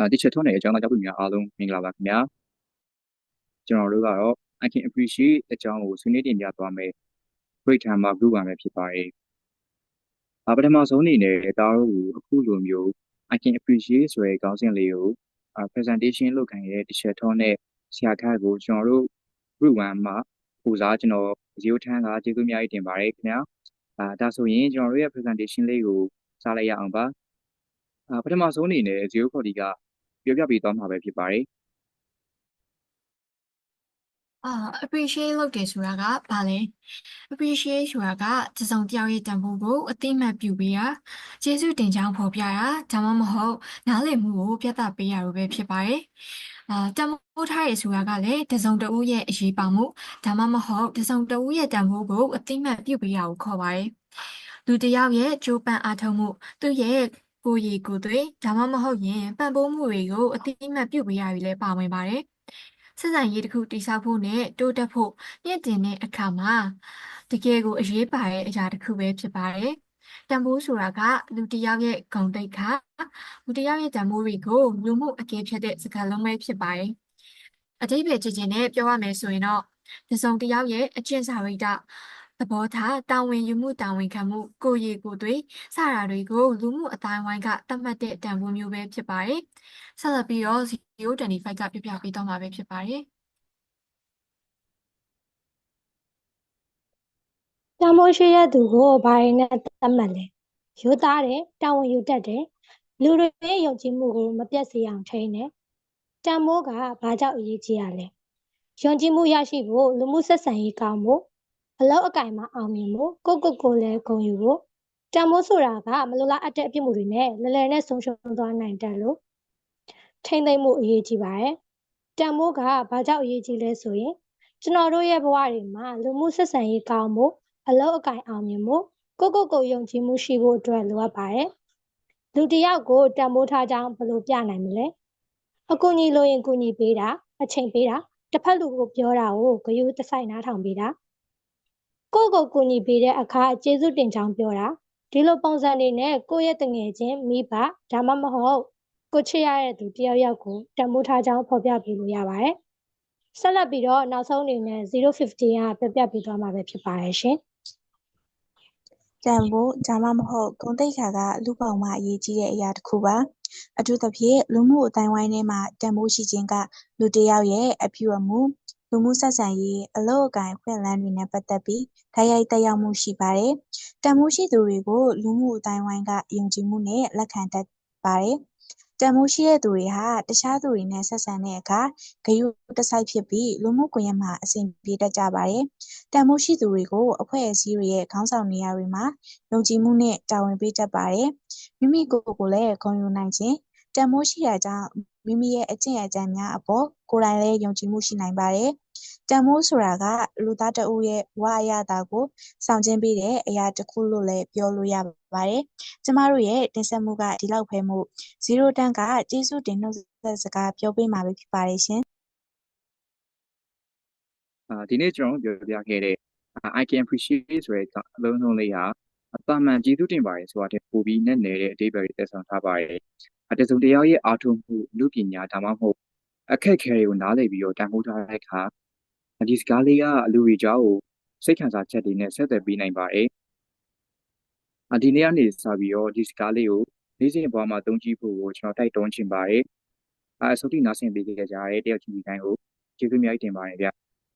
အာတစ်ချက်ထုံးတဲ့အကြောင်းသားကြောင့်များအားလုံးမင်္ဂလာပါခင်ဗျာကျွန်တော်တို့ကတော့ I can appreciate အကြောင်းကိုဆွေးနွေးတင်ပြသွားမယ် great time မှာ group ပါမယ်ဖြစ်ပါတယ်အပထမဆုံးအနေနဲ့ဒါတို့ကိုအခုလိုမျိုး I can appreciate ဆိုတဲ့ခေါင်းစဉ်လေးကို presentation လုပ်ခံရတဲ့တစ်ချက်ထုံးတဲ့ဆရာခန့်ကိုကျွန်တော်တို့ group 1မှာပူစားကျွန်တော်ရိုးထန်းကကျေးဇူးများတင်ပါတယ်ခင်ဗျာအာဒါဆိုရင်ကျွန်တော်တို့ရဲ့ presentation လေးကိုစလိုက်ရအောင်ပါအာပထမဆုံးအနေနဲ့0 40က ပြောပြပေးသွားမှာပဲဖြစ်ပါတယ်အာ appreciate လုပ်တယ်ဆိုတာကဘာလဲ appreciate ဆိုတာကတစ်စုံတစ်ယောက်ရဲ့တန်ဖိုးကိုအသိမှတ်ပြုပေးတာကျေးဇူးတင်ကြောင်းဖော်ပြတာဒါမှမဟုတ်နားလည်မှုကိုပြသပေးရလို့ပဲဖြစ်ပါတယ်အာတန်ဖိုးထားရဆိုတာကလည်းတစ်စုံတစ်ဦးရဲ့အရေးပါမှုဒါမှမဟုတ်တစ်စုံတစ်ဦးရဲ့တန်ဖိုးကိုအသိမှတ်ပြုပေးရကိုခေါ်ပါတယ်လူတစ်ယောက်ရဲ့ကြိုးပမ်းအားထုတ်မှုသူ့ရဲ့ ကိုယ်ရည်ကိုယ်သွေးဒါမှမဟုတ်ရင်ပံ့ပိုးမှုတွေကိုအသိမှတ်ပြုပေးရပြီလဲပါဝင်ပါတယ်ဆက်ဆံရေးတစ်ခုတည်ဆောက်ဖို့နဲ့တိုးတက်ဖို့မြင့်တင်တဲ့အခါမှာတကယ်ကိုအရေးပါတဲ့အရာတစ်ခုပဲဖြစ်ပါတယ်။တန်ဖိုးဆိုတာကလူတစ်ယောက်ရဲ့ဂုဏ်သိက္ခာလူတစ်ယောက်ရဲ့တန်ဖိုးတွေကိုလူမှုအကဲဖြတ်တဲ့စကားလုံးပဲဖြစ်ပါတယ်။အတိတ်ပဲကြည့်ချင်းနဲ့ပြောရမယ်ဆိုရင်တော့တစ်စုံတစ်ယောက်ရဲ့အကျင့်စာရိတ္တ သဘောထားတာဝန်ယူမှုတာဝန်ခံမှုကိုယ်ရည်ကိုယ်သွေးစတာတွေကိုလူမှုအတိုင်းဝိုင်းကသတ်မှတ်တဲ့တန်ဖိုးမျိုးပဲဖြစ်ပါတယ်။ဆက်လက်ပြီးတော့ 025 ကပြပြပေးတော့မှာပဲဖြစ်ပါတယ်။တန်ဖိုးရှိတဲ့သူကိုဘာရင်းနဲ့သတ်မှတ်လဲရိုးသားတယ်တာဝန်ယူတတ်တယ်လူတွေရဲ့ယုံကြည်မှုကိုမပြတ်စေအောင်ထိန်းတယ်တန်ဖိုးကဘာကြောင့်အရေးကြီးရလဲယုံကြည်မှုရရှိဖို့လူမှုဆက်ဆံရေးကောင်းဖို့ အလောက်အကင်မှာအောင်မြင်ဖို့ကိုယ့်ကိုယ်ကိုယ်လည်းဂုဏ်ယူဖို့တန်ဖိုးဆိုတာကမလိုလားအပ်တဲ့အပြစ်မှုတွေနဲ့လည်လည်နဲ့ဆုံးရှုံးသွားနိုင်တယ်လို့ထိမ့်သိမ့်မှုအရေးကြီးပါတယ်တန်ဖိုးကဘာကြောင့်အရေးကြီးလဲဆိုရင်ကျွန်တော်တို့ရဲ့ဘဝတွေမှာလူမှုဆက်ဆံရေးကောင်းဖို့အလောက်အကင်အောင်မြင်မှုကိုယ့်ကိုယ်ကိုယ်ယုံကြည်မှုရှိဖို့အတွက်လိုအပ်ပါတယ်လူတစ်ယောက်ကိုတန်ဖိုးထားကြောင်းဘယ်လိုပြနိုင်မလဲအကူအညီလိုရင်ကူညီပေးတာအချိန်ပေးတာတစ်ဖက်လူကိုပြောတာကိုဂရုတစိုက်နားထောင်ပေးတာ ကိုယ့်ကိုယ်ကူညီပေးတဲ့အခါကျေးဇူးတင်ကြောင်းပြောတာဒီလိုပုံစံတွေနဲ့ကိုယ့်ရဲ့တငယ်ချင်းမိဘဒါမှမဟုတ်ကိုချစ်ရတဲ့သူတယောက်ယောက်ကိုတန်ဖိုးထားကြောင်းဖော်ပြပေးလို့ရပါတယ်ဆက်လက်ပြီးတော့နောက်ဆုံးအနေနဲ့015ကပြပြပေးသွားမှာပဲဖြစ်ပါတယ်ရှင်တန်ဖိုးဒါမှမဟုတ်ဂုဏ်သိက္ခာကလူ့ဘောင်မှာအရေးကြီးတဲ့အရာတစ်ခုပါအထူးသဖြင့်လူမှုအတိုင်းဝိုင်းထဲမှာတန်ဖိုးရှိခြင်းကလူတစ်ယောက်ရဲ့အပြုအမူ လူမှုဆက်ဆံရေး အလုပ်အကိုင်ခွင့်လန်းတွေနဲ့ ပတ်သက်ပြီးထိုက်ရိုက်တက်ရောက်မှု ရှိပါတယ် တန်ဖိုးရှိသူတွေကို လူမှုအတိုင်းဝိုင်းက ယုံကြည်မှုနဲ့ လက်ခံတတ်ပါတယ် တန်ဖိုးရှိတဲ့သူတွေဟာ တခြားသူတွေနဲ့ ဆက်ဆံတဲ့အခါ ဂရုတစိုက်ဖြစ်ပြီး လူမှုကွန်ရက်မှာ အဆင်ပြေတတ်ကြပါတယ် တန်ဖိုးရှိသူတွေကို အဖွဲ့အစည်းတွေရဲ့ ခေါင်းဆောင်နေရာတွေမှာ ယုံကြည်မှုနဲ့ တာဝန်ပေးတတ်ပါတယ်။မိမိကိုယ်ကိုယ်လည်း ဂုဏ်ယူနိုင်ခြင်း တန်ဖိုးရှိတာကြောင့် မိမိရဲ့အကျင့်အကြံများအပေါ်ကိုယ်တိုင်လည်းယုံကြည်မှုရှိနိုင်ပါတယ်။တန်ဖိုးဆိုတာကလူသားတစ်ဦးရဲ့ဘဝအရသာကိုဆောင်ကျဉ်ပေးတဲ့အရာတစ်ခုလို့လည်းပြောလို့ရပါတယ်။ကျမတို့ရဲ့တင်ဆက်မှုကဒီလောက်ပဲမို့0တန်းကကျေးဇူးတင်နှုတ်ဆက်စကားပြောပေးမှာပဲဖြစ်ပါတယ်ရှင်။အာဒီနေ့ကျွန်တော်တို့ပြောပြခဲ့တဲ့ I can appreciate ဆိုတဲ့အလုံးလုံးလေးဟာ အတမန်ကျေးဇူးတင်ပါတယ်ဆိုတာတည်းပိုပြီးနဲ့နေတဲ့အဓိပ္ပာယ်တွေသက်ဆောင်ထားပါတယ်။အတစုံတယောက်ရဲ့အားထုတ်မှုလူပညာဒါမှမဟုတ်အခက်အခဲတွေကိုနားလည်ပြီးတော့တန်ဖိုးထားတဲ့အခါဒီစကားလေးကအလူတွေကြောက်ကိုစိတ်ခံစားချက်တွေနဲ့ဆက်သွယ်ပေးနိုင်ပါတယ်။အဒီနေ့ကနေစပြီးတော့ဒီစကားလေးကိုနေ့စဉ်ဘဝမှာသုံးကြည့်ဖို့ကိုကျွန်တော်တိုက်တွန်းချင်ပါတယ်။အဲအစိုးရနားဆင်ပေးခဲ့ကြတဲ့တယောက်ချင်းဒီတိုင်းကိုကျေးဇူးများတင်ပါတယ်ဗျ။